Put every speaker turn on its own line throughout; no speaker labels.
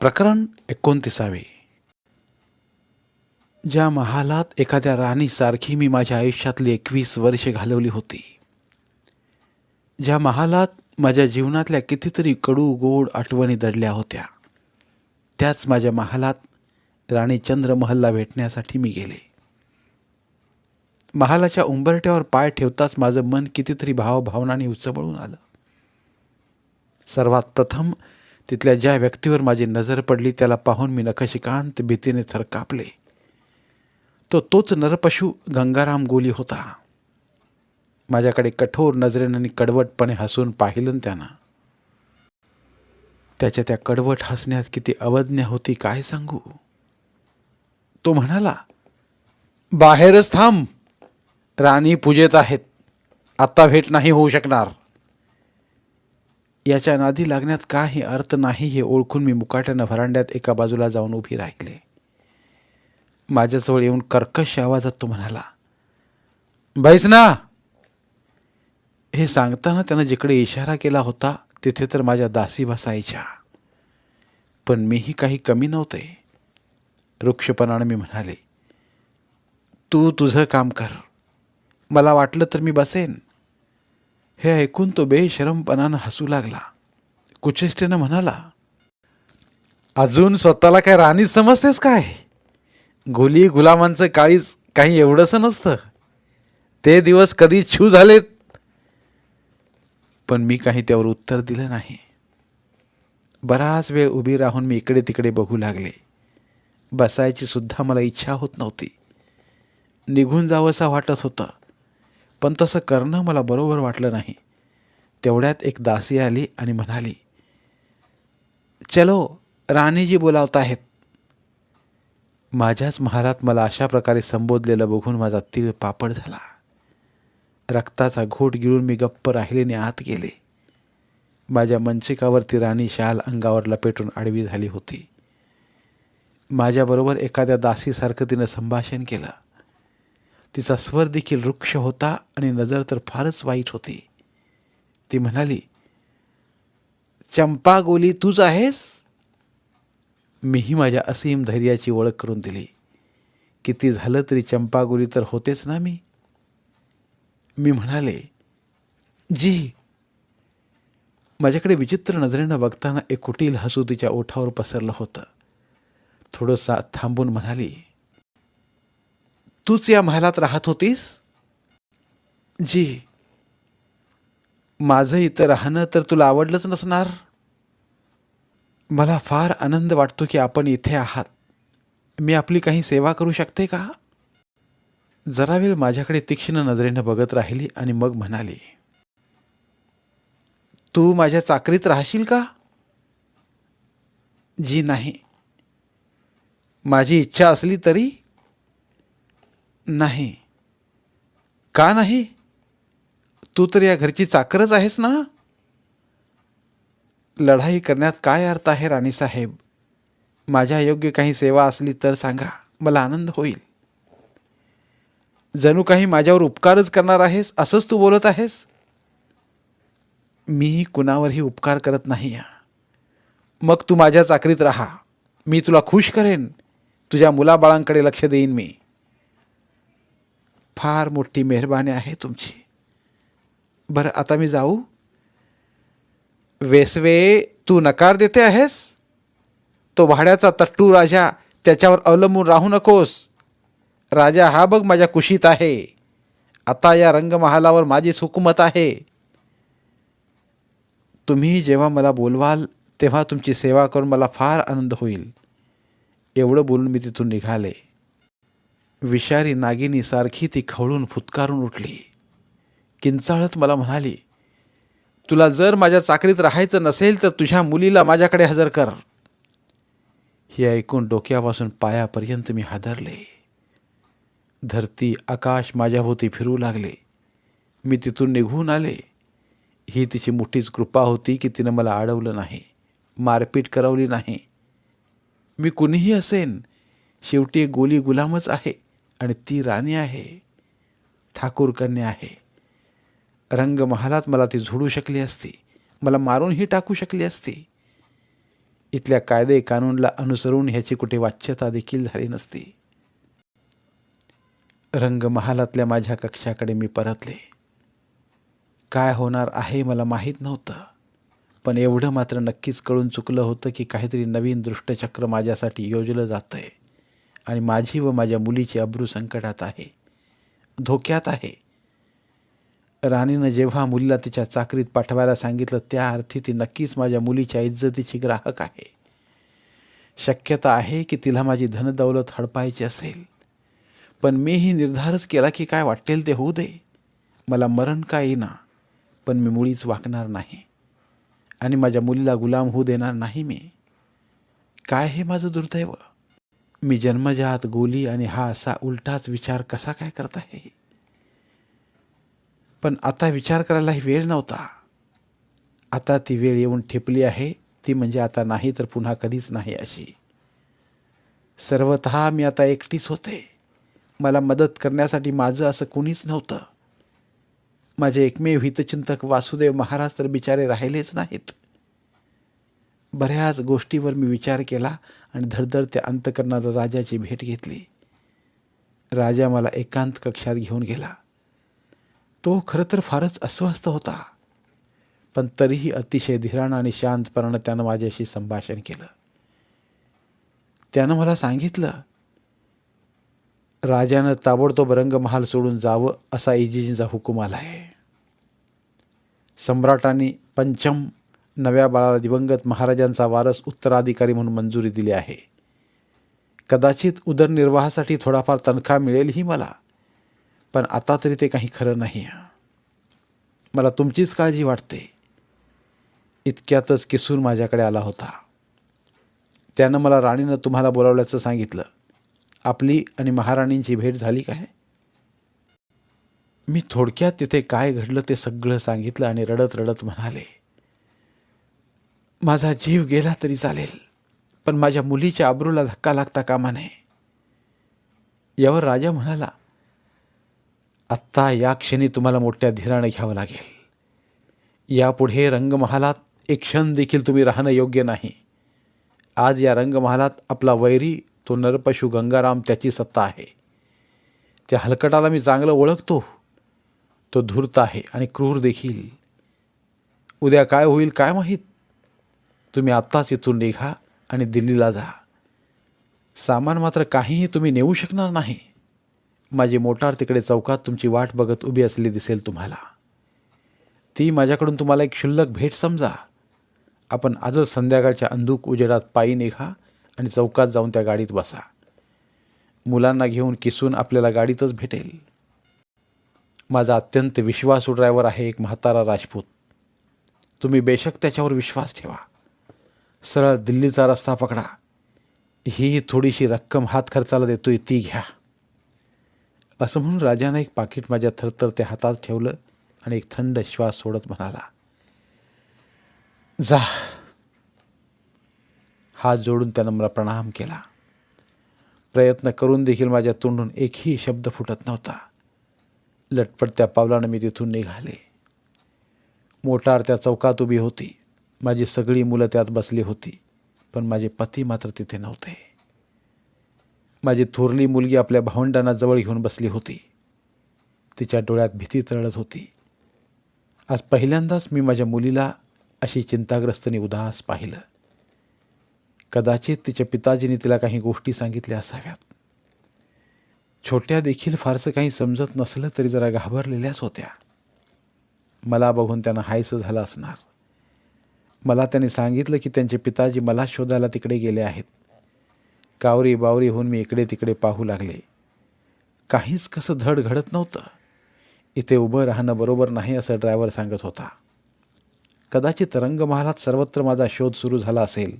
प्रकरण एकोणतीसावे. ज्या महालात एखाद्या राणीसारखी मी माझ्या आयुष्यातली एकवीस वर्षे घालवली होती. ज्या महालात माझ्या जीवनातल्या कितीतरी कडू गोड आठवणी दडल्या होत्या. त्याच माझ्या महालात राणी चंद्रमहलला भेटण्यासाठी मी गेले. महालाच्या उंबरट्यावर पाय ठेवताच माझं मन कितीतरी भावभावनाने उचबळून आलं. सर्वात प्रथम तिथल्या ज्या व्यक्तीवर माझी नजर पडली त्याला पाहून मी नखशिकांत भीतीने थरकापले. तो तोच नरपशु गंगाराम गोली होता. माझ्याकडे कठोर नजरेनं आणि कडवटपणे हसून पाहिलं त्यानं. त्याच्या त्या कडवट हसण्यात किती अवज्ञा होती काय सांगू? तो म्हणाला बाहेरच थांब. राणी पूजेत आहेत. आत्ता भेट नाही होऊ शकणार. याच्या नादी लागण्यात काही अर्थ नाही हे ओळखून मी मुकाट्यानं व्हरांड्यात एका बाजूला जाऊन उभी राहिले. माझ्याजवळ येऊन कर्कश आवाजात तो म्हणाला बैसना हे सांगताना त्यानं जिकडे इशारा केला होता तिथे तर माझ्या दासी बसायच्या. पण मीही काही कमी नव्हते. वृक्षपणानं मी म्हणाले तू तुझं काम कर. मला वाटलं तर मी बसेन. हे ऐकून तो बेशरमपणानं हसू लागला. कुचेष्टेनं म्हणाला अजून स्वतःला काय राणीच समजतेस काय? गुली गुलामांचं काळीच काही एवढंसं नसतं. ते दिवस कधी छू झालेत. पण मी काही त्यावर उत्तर दिलं नाही. बराच वेळ उभी राहून मी इकडे तिकडे बघू लागले. बसायची सुद्धा मला इच्छा होत नव्हती. निघून जावंसा वाटत होतं. पण तसं करणं मला बरोबर वाटलं नाही. तेवढ्यात एक दासी आली आणि म्हणाली चलो राणीजी बोलावत आहेत. माझ्याच महालात मला अशा प्रकारे संबोधलेलं बघून माझा तीळ पापड झाला. रक्ताचा घोट गिळून मी गप्प राहिलेने आत गेले. माझ्या मंचिकावरती राणी शाल अंगावर लपेटून आडवी झाली होती. माझ्याबरोबर एखाद्या दासीसारखं तिनं संभाषण केलं. तिचा स्वर देखील वृक्ष होता आणि नजर तर फारच वाईट होती. ती म्हणाली चंपा गोली तूच आहेस? मीही माझ्या असीम धैर्याची ओळख करून दिली. किती झालं तरी चंपा गोली तर होतेच ना मी. मी म्हणाले जी. माझ्याकडे विचित्र नजरेनं बघताना एक कुटील हसू तिच्या ओठावर पसरलं होतं. थोडंसं थांबून म्हणाली तूच या महालात राहत होतीस? जी. माझं इथं राहणं तर तुला आवडलंच नसणार. मला फार आनंद वाटतो की आपण इथे आहात. मी आपली काही सेवा करू शकते का? जरा वेळ माझ्याकडे तीक्ष्ण नजरेनं बघत राहिली आणि मग म्हणाली तू माझ्या चाकरीत राहशील का? जी नाही. माझी इच्छा असली तरी नाही. का नाही? तू तर या घरची चाकरच आहेस ना? लढाई करण्यात काय अर्थ आहे राणीसाहेब माझ्या योग्य काही सेवा असली तर सांगा मला आनंद होईल. जणू काही माझ्यावर उपकारच करणार आहेस असंच तू बोलत आहेस? मी कुणावरही उपकार करत नाही मग तू माझ्या चाकरीत राहा. मी तुला खुश करेन. तुझ्या मुलाबाळांकडे लक्ष देईन मी. फार मोठी मेहरबानी आहे तुमची. बरं आता मी जाऊ. वेसवे तू नकार देते आहेस? तो भाड्याचा तट्टू राजा त्याच्यावर अवलंबून राहू नकोस. राजा हा बघ माझ्या कुशीत आहे. आता या रंगमहालावर माझीच हुकूमत आहे. तुम्ही जेव्हा मला बोलवाल तेव्हा तुमची सेवा करून मला फार आनंद होईल. एवढं बोलून मी तिथून निघाले. विषारी नागिनीसारखी ती खवळून फुतकारून उठली. किंचाळत मला म्हणाली तुला जर माझ्या चाकरीत राहायचं नसेल तर तुझ्या मुलीला माझ्याकडे हजर कर. हे ऐकून डोक्यापासून पायापर्यंत मी हादरले. धरती आकाश माझ्याभोवती फिरू लागले. मी तिथून निघून आले. ही तिची मोठीच कृपा होती की तिनं मला अडवलं नाही मारपीट करवली नाही. मी कुणीही असेन शेवटी एक गोली गुलामच आहे. आणि ती राणी आहे ठाकूर कन्या आहे. रंगमहालात मला ती झोडू शकली असती मला मारूनही टाकू शकली असती. इथल्या कायदे कानूनला अनुसरून ह्याची कुठे वाच्यता देखील झाली नसती. रंगमहालातल्या माझ्या कक्षाकडे मी परतले. काय होणार आहे मला माहीत नव्हतं पण एवढं मात्र नक्कीच कळून चुकलं होतं की काहीतरी नवीन दृष्टचक्र माझ्यासाठी योजलं जातं आहे आणि माझी व माझ्या मुलीची अब्रू संकटात आहे धोक्यात आहे. राणीनं जेव्हा मुलीला तिच्या चाकरीत पाठवायला सांगितलं त्या अर्थी ती नक्कीच माझ्या मुलीच्या इज्जतीची ग्राहक आहे. शक्यता आहे की तिला माझी धनदौलत हडपायची असेल. पण मीही निर्धारच केला की काय वाटेल ते होऊ दे. मला मरण काय येईना पण मी मुळीच वाकणार नाही. आणि माझ्या मुलीला गुलाम होऊ देणार नाही मी. काय हे माझं दुर्दैव? मी जन्मजात गोली आणि हा असा उलटाच विचार कसा काय करत आहे? पण आता विचार करायलाही वेळ नव्हता. आता ती वेळ येऊन ठेपली आहे. ती म्हणजे आता नाही तर पुन्हा कधीच नाही अशी. सर्वत मी आता एकटीच होते. मला मदत करण्यासाठी माझं असं कुणीच नव्हतं. माझे एकमेव हितचिंतक वासुदेव महाराज तर बिचारे राहिलेच नाहीत. बऱ्याच गोष्टीवर मी विचार केला आणि धडधड त्या अंतकरणाला राजाची भेट घेतली. राजा मला एकांत कक्षात घेऊन गेला. तो खरं तर फारच अस्वस्थ होता पण तरीही अतिशय धीराण आणि शांतपणानं त्यानं माझ्याशी संभाषण केलं. त्यानं मला सांगितलं राजानं ताबडतोब रंगमहाल सोडून जावं असा इजिजींचा हुकूम आला आहे सम्राटांनी पंचम नव्या बाळाला दिवंगत महाराजांचा वारस उत्तराधिकारी म्हणून मंजुरी दिली आहे. कदाचित उदरनिर्वाहासाठी थोडाफार तनखा मिळेलही मला पण आता तरी ते काही खरं नाही. मला तुमचीच काळजी वाटते. इतक्यातच किसून माझ्याकडे आला होता. त्यानं मला राणीनं तुम्हाला बोलावल्याचं सांगितलं. आपली आणि महाराणींची भेट झाली काय? मी थोडक्यात तिथे काय घडलं ते सगळं सांगितलं आणि रडत रडत म्हणाले माझा जीव गेला तरी चालेल पण माझ्या मुलीच्या आबरूला धक्का लागता कामा नये. यावर राजा म्हणाला आत्ता या क्षणी तुम्हाला मोठ्या धीराने घ्यावं लागेल. यापुढे रंगमहालात एक क्षण देखील तुम्ही राहणं योग्य नाही. आज या रंगमहालात आपला वैरी तो नरपशु गंगाराम त्याची सत्ता आहे. त्या हलकटाला मी चांगलं ओळखतो. तो धूर्त आहे आणि क्रूर देखील. उद्या काय होईल काय माहीत? तुम्ही आत्ताच इथून निघा आणि दिल्लीला जा. सामान मात्र काहीही तुम्ही नेऊ शकणार नाही. माझी मोटार तिकडे चौकात तुमची वाट बघत उभी असलेली दिसेल तुम्हाला. ती माझ्याकडून तुम्हाला एक क्षुल्लक भेट समजा. आपण आजच संध्याकाळच्या अंधूक उजेडात पायी निघा आणि चौकात जाऊन त्या गाडीत बसा. मुलांना घेऊन किसून आपल्याला गाडीतच भेटेल. माझा अत्यंत विश्वासू ड्रायव्हर आहे एक म्हातारा राजपूत. तुम्ही बेशक त्याच्यावर विश्वास ठेवा. सरळ दिल्लीचा रस्ता पकडा. ही थोडीशी रक्कम हात खर्चाला देतोय ती घ्या. असं म्हणून राजानं एक पाकिट माझ्या थरथर हातात ठेवलं आणि एक थंड श्वास सोडत म्हणाला जा. हात जोडून त्यानं मला प्रणाम केला. प्रयत्न करून देखील माझ्या तोंडून एकही शब्द फुटत नव्हता. लटपट पावलानं मी तिथून निघाले. मोटार त्या चौकात उभी होती. माझी सगळी मुलं त्यात बसली होती पण माझे पती मात्र तिथे नव्हते. माझी थोरली मुलगी आपल्या भावंडांना जवळ घेऊन बसली होती. तिच्या डोळ्यात भीती तळत होती. आज पहिल्यांदाच मी माझ्या मुलीला अशी चिंताग्रस्तने उदास पाहिलं. कदाचित तिच्या पिताजीने तिला काही गोष्टी सांगितल्या असाव्यात. छोट्या देखील फारसं काही समजत नसलं तरी जरा घाबरलेल्याच होत्या. मला बघून त्यांना हायसं झालं असणार. मला त्याने सांगितलं की त्यांचे पिताजी मला शोधायला तिकडे गेले आहेत. कावरी बावरी होऊन मी इकडे तिकडे पाहू लागले. काहीच कसं धड घडत नव्हतं. इथे उभं राहणं बरोबर नाही असं ड्रायव्हर सांगत होता. कदाचित रंगमहालात सर्वत्र माझा शोध सुरू झाला असेल.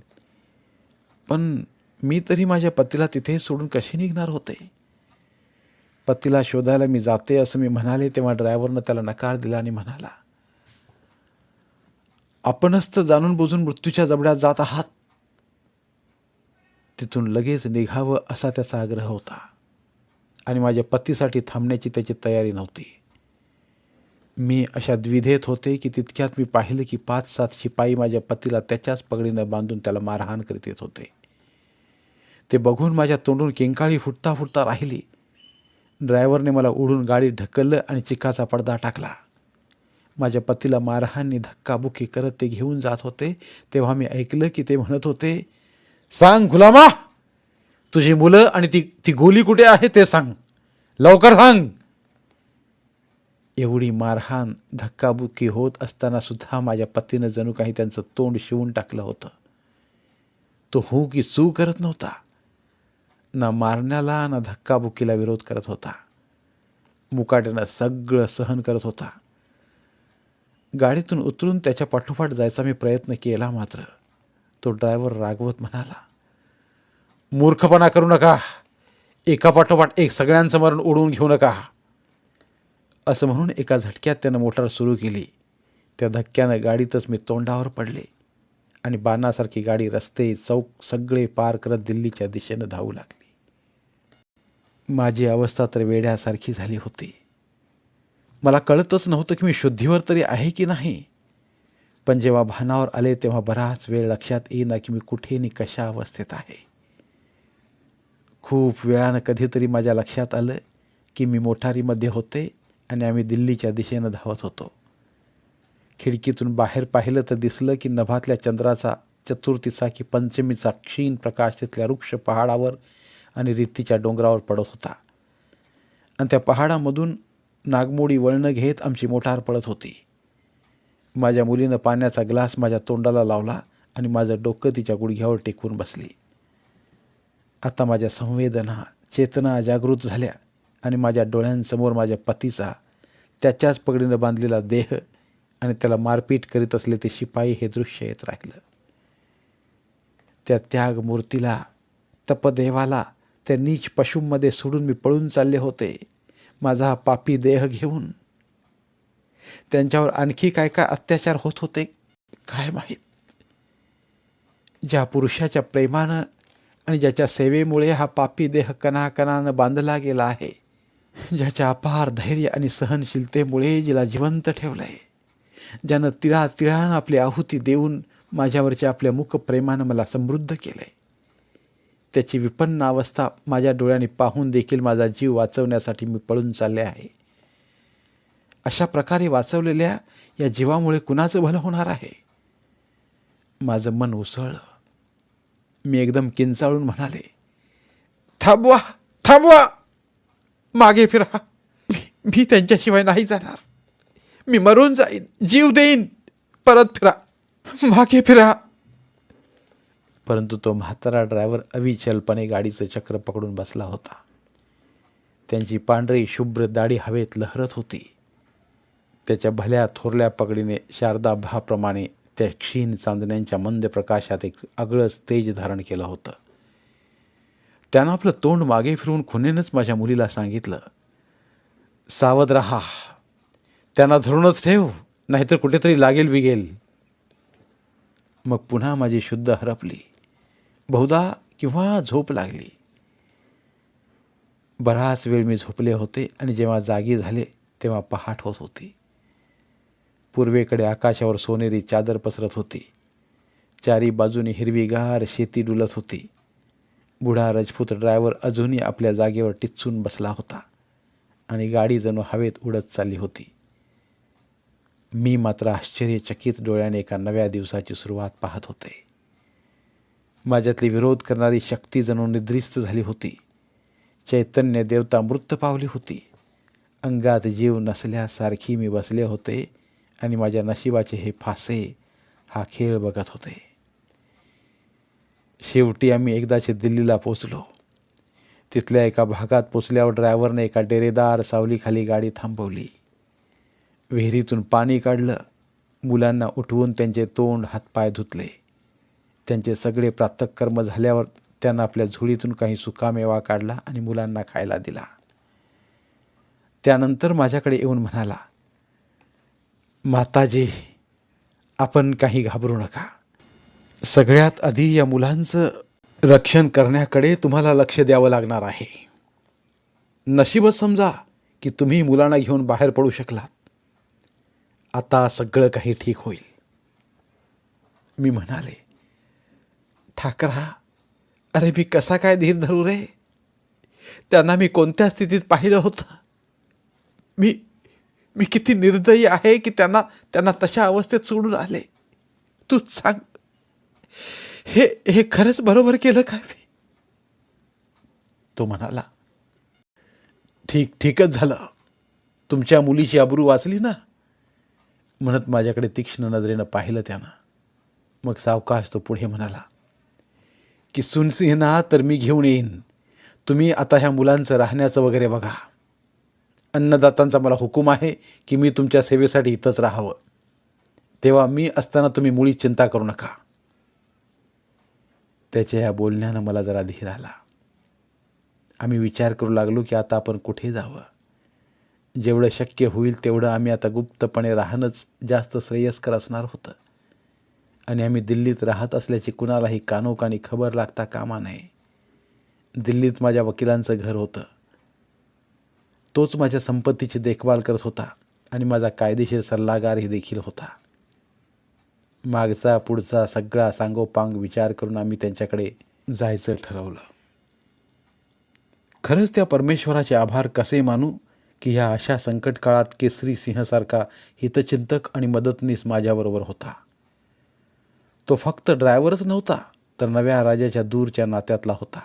पण मी तरी माझ्या पतीला तिथे सोडून कशी निघणार होते? पतीला शोधायला मी जाते असं मी म्हणाले तेव्हा ड्रायव्हरनं त्याला नकार दिला आणि म्हणाला आपणच तर जाणून बुजून मृत्यूच्या जबड्यात जात आहात. तिथून लगेच निघावं असा त्याचा आग्रह होता. आणि माझ्या पतीसाठी थांबण्याची त्याची तयारी नव्हती. मी अशा द्विधेत होते की तितक्यात मी पाहिलं की पाच सात शिपाई माझ्या पतीला त्याच्याच पगडीनं बांधून त्याला मारहाण करीत येत होते. ते बघून माझ्या तोंडून किंकाळी फुटता फुटता राहिली. ड्रायव्हरने मला उडून गाडी ढकललं आणि चिकाचा पडदा टाकला. माझ्या पतीला मारहाणनी धक्काबुक्की करत ते घेऊन जात होते. तेव्हा मी ऐकलं की ते म्हणत होते सांग गुलामा तुझी मुलं आणि ती ती गोली कुठे आहे ते सांग. लवकर सांग. एवढी मारहाण धक्काबुक्की होत असताना सुद्धा माझ्या पतीनं जणू काही त्यांचं तोंड शिवून टाकलं होतं. तो हो की चू करत नव्हता. ना मारण्याला ना धक्काबुक्कीला विरोध करत होता. मुकाट्यानं सगळं सहन करत होता. गाडीतून उतरून त्याच्या पाठोपाठ जायचा मी प्रयत्न केला मात्र. तो ड्रायव्हर रागवत म्हणाला मूर्खपणा करू नका. एका पाठोपाठ एक सगळ्यांचं मरण उडवून घेऊ नका. असं म्हणून एका झटक्यात त्यानं मोटार सुरू केली. त्या धक्क्यानं गाडीतच मी तोंडावर पडले आणि बाणासारखी गाडी रस्ते चौक सगळे पार करत दिल्लीच्या दिशेनं धावू लागली. माझी अवस्था तर वेड्यासारखी झाली होती. मला कळतच नव्हतं की मी शुद्धीवर तरी आहे की नाही. पण जेव्हा भानावर आले तेव्हा बराच वेळ लक्षात येईना की मी कुठे आणि कशा अवस्थेत आहे. खूप वेळानं कधीतरी माझ्या लक्षात आलं की मी मोठारीमध्ये होते आणि आम्ही दिल्लीच्या दिशेनं धावत होतो. खिडकीतून बाहेर पाहिलं तर दिसलं की नभातल्या चंद्राचा चतुर्थीचा की पंचमीचा क्षीण प्रकाश तिथल्या वृक्ष पहाडावर आणि रित्तीच्या डोंगरावर पडत होता. आणि त्या पहाडामधून नागमोडी वळणं घेत आमची मोटार पडत होती. माझ्या मुलीनं पाण्याचा ग्लास माझ्या तोंडाला लावला आणि माझं डोकं तिच्या गुडघ्यावर टेकून बसली. आता माझ्या संवेदना चेतना जागृत झाल्या आणि माझ्या डोळ्यांसमोर माझ्या पतीचा त्याच्याच पगडीनं बांधलेला देह आणि त्याला मारपीट करीत असले ते शिपाई हे दृश्य येत राहिलं. त्या त्याग मूर्तीला तपदेवाला त्या नीच पशूंमध्ये सोडून मी पळून चालले होते. माझा हा पापी देह घेऊन. त्यांच्यावर आणखी काय काय अत्याचार होत होते काय माहीत? ज्या पुरुषाच्या प्रेमानं आणि ज्याच्या सेवेमुळे हा पापी देह कणाकणानं बांधला गेला आहे ज्याच्या अपार धैर्य आणि सहनशीलतेमुळे जिला जिवंत ठेवलं आहे ज्यानं तिळा तिळानं आपली आहुती देऊन माझ्यावरच्या आपल्या मुख प्रेमानं मला समृद्ध केलं आहे त्याची विपन्न अवस्था माझ्या डोळ्याने पाहून देखील माझा जीव वाचवण्यासाठी मी पळून चालले आहे. अशा प्रकारे वाचवलेल्या या जीवामुळे कुणाचं भलं होणार आहे? माझं मन उसळलं. मी एकदम किंचाळून म्हणाले थांबवा थांबवा! मागे फिरा. मी मी त्यांच्याशिवाय नाही जाणार. मी मरून जाईन जीव देईन. परत फिरा. मागे फिरा. परंतु तो म्हातारा ड्रायव्हर अविचलपणे गाडीचं चक्र पकडून बसला होता. त्यांची पांढरी शुभ्र दाढी हवेत लहरत होती. त्याच्या भल्या थोरल्या पगडीने शारदा भाप्रमाणे त्या क्षीण चांदण्यांच्या मंद प्रकाशात एक आगळंच तेज धारण केलं होतं. त्यानं आपलं तोंड मागे फिरवून खुनेनंच माझ्या मुलीला सांगितलं सावध रहा. त्यांना धरूनच ठेव नाहीतर कुठेतरी लागेल विगेल मग पुन्हा माझी शुद्ध हरपली. बहुधा किंवा झोप लागली. बराच वेळ मी झोपले होते आणि जेव्हा जागी झाले तेव्हा पहाट होत होती. पूर्वेकडे आकाशावर सोनेरी चादर पसरत होती. चारी बाजूनी हिरवीगार शेती डुलत होती. बुढा रजपूत ड्रायव्हर अजूनही आपल्या जागेवर टिचून बसला होता आणि गाडी जणू हवेत उडत चालली होती. मी मात्र आश्चर्यचकित डोळ्याने एका नव्या दिवसाची सुरुवात पाहत होते. माझ्यातली विरोध करणारी शक्ती जणू निद्रिस्त झाली होती. चैतन्य देवता मृत पावली होती. अंगात जीव नसल्यासारखी मी बसले होते आणि माझ्या नशिबाचे हे फासे हा खेळ बघत होते. शेवटी आम्ही एकदाचे दिल्लीला पोचलो तिथल्या एका भागात पोचल्यावर ड्रायव्हरने एका डेरेदार सावलीखाली गाडी थांबवली. विहिरीतून पाणी काढलं. मुलांना उठवून त्यांचे तोंड हातपाय धुतले. त्यांचे सगळे प्रातकर्म झाल्यावर त्यानं आपल्या झोळीतून काही सुकामेवा काढला आणि मुलांना खायला दिला. त्यानंतर माझ्याकडे येऊन म्हणाला माताजी आपण काही घाबरू नका. सगळ्यात आधी या मुलांचं रक्षण करण्याकडे तुम्हाला लक्ष द्यावं लागणार आहे. नशीबच समजा की तुम्ही मुलांना घेऊन बाहेर पडू शकलात. आता सगळं काही ठीक होईल. मी म्हणाले ठाकरा अरे मी कसा काय धीर धरू रे? त्यांना मी कोणत्या स्थितीत पाहिलं होतं? मी मी किती निर्दयी आहे की त्यांना त्यांना तशा अवस्थेत सोडून आले? तू सांग. हे हे खरंच बरोबर केलं काय मी? तो म्हणाला ठीक ठीकच झालं. तुमच्या मुलीची अबरू वाचली ना? म्हणत माझ्याकडे तीक्ष्ण नजरेनं पाहिलं त्यानं. मग सावकाश तो पुढे म्हणाला की सुनसिंहना तर मी घेऊन येईन. तुम्ही आता ह्या मुलांचं राहण्याचं वगैरे बघा. अन्नदातांचा मला हुकूम आहे की मी तुमच्या सेवेसाठी इथंच राहावं. तेव्हा मी असताना तुम्ही मुळी चिंता करू नका. त्याच्या ह्या बोलण्यानं मला जरा धीर आला. आम्ही विचार करू लागलो की आता आपण कुठे जावं? जेवढं शक्य होईल तेवढं आम्ही आता गुप्तपणे राहणंच जास्त श्रेयस्कर असणार होतं. आणि आम्ही दिल्लीत राहत असल्याची कुणालाही कानोकानी खबर लागता कामा नये. दिल्लीत माझ्या वकिलांचं घर होतं. तोच माझ्या संपत्तीची देखभाल करत होता आणि माझा कायदेशीर सल्लागारही देखील होता. मागचा पुढचा सगळा सांगोपांग विचार करून आम्ही त्यांच्याकडे जायचं ठरवलं. खरंच त्या परमेश्वराचे आभार कसे मानू की ह्या अशा संकट काळात केसरी सिंहसारखा हितचिंतक आणि मदतनीस माझ्याबरोबर होता. तो फक्त ड्रायव्हरच नव्हता तर नव्या राजाच्या दूरच्या नात्यातला होता.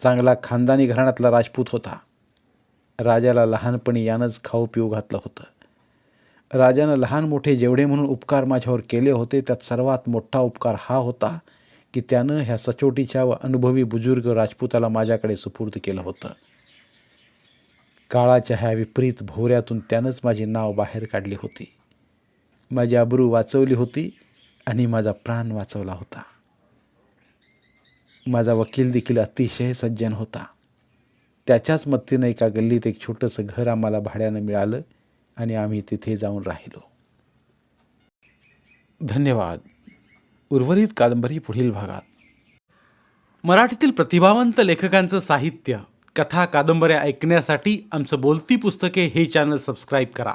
चांगला खानदानी घराण्यातला राजपूत होता. राजाला लहानपणी यानंच खाऊ पिऊ घातलं होतं. राजानं लहान मोठे जेवढे म्हणून उपकार माझ्यावर केले होते त्यात सर्वात मोठा उपकार हा होता की त्यानं ह्या सचोटीच्या व अनुभवी बुजुर्ग राजपूताला माझ्याकडे सुपूर्द केलं होतं. काळाच्या ह्या विपरीत भोवऱ्यातून त्यानंच माझी नाव बाहेर काढली होती. माझी अब्रू वाचवली होती आणि माझा प्राण वाचवला होता. माझा वकील देखील अतिशय सज्जन होता. त्याच्याच मत्तीनं एका गल्लीत एक छोटंसं घर आम्हाला भाड्यानं मिळालं आणि आम्ही तिथे जाऊन राहिलो. धन्यवाद. उर्वरित कादंबरी पुढील भागात.
मराठीतील प्रतिभावंत लेखकांचं साहित्य कथा कादंबऱ्या ऐकण्यासाठी आमचं बोलती पुस्तके हे चॅनल सबस्क्राईब करा.